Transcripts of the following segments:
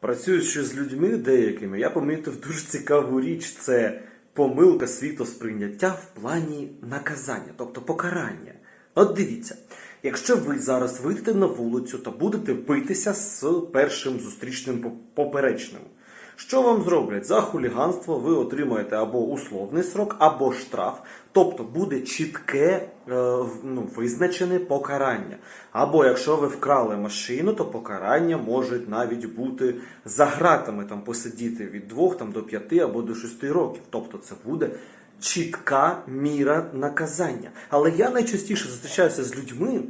Працюючи з людьми деякими, я помітив дуже цікаву річ це помилка світосприйняття в плані наказання, тобто покарання. От дивіться, якщо ви зараз вийдете на вулицю та будете битися з першим зустрічним поперечним, що вам зроблять? За хуліганство ви отримаєте або условний срок, або штраф. Тобто буде чітке е, ну, визначене покарання. Або якщо ви вкрали машину, то покарання може навіть бути за гратами там посидіти від 2 там, до 5 або до 6 років. Тобто це буде чітка міра наказання. Але я найчастіше зустрічаюся з людьми,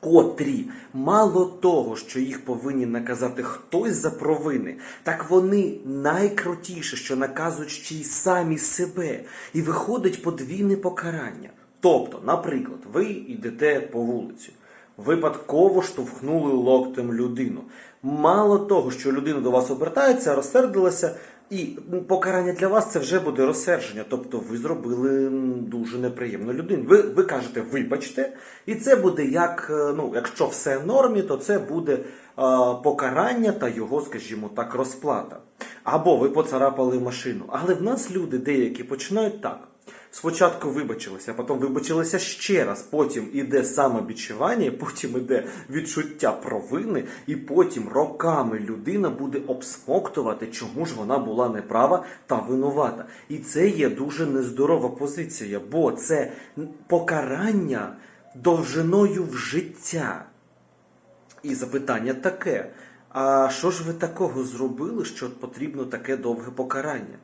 котрі мало того, що їх повинні наказати хтось за провини, так вони найкрутіше, що наказують ще й самі себе, і виходить подвійне покарання. Тобто, наприклад, ви йдете по вулиці, випадково штовхнули локтем людину. Мало того, що людина до вас обертається, розсердилася, і покарання для вас це вже буде розсердження. Тобто ви зробили дуже неприємну людину. Ви, ви кажете, вибачте, і це буде як, е, ну, якщо все в нормі, то це буде е, покарання та його, скажімо так, розплата. Або ви поцарапали машину. Але в нас люди деякі починають так. Спочатку вибачилися, потім вибачилися ще раз. Потім іде самобічування, потім іде відчуття провини, і потім роками людина буде обсмоктувати, чому ж вона була неправа та винувата. І це є дуже нездорова позиція, бо це покарання довжиною в життя. І запитання таке: а що ж ви такого зробили, що потрібно таке довге покарання?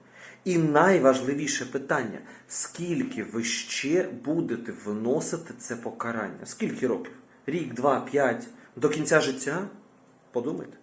І найважливіше питання: скільки ви ще будете виносити це покарання? Скільки років? Рік, два, п'ять, до кінця життя? Подумайте.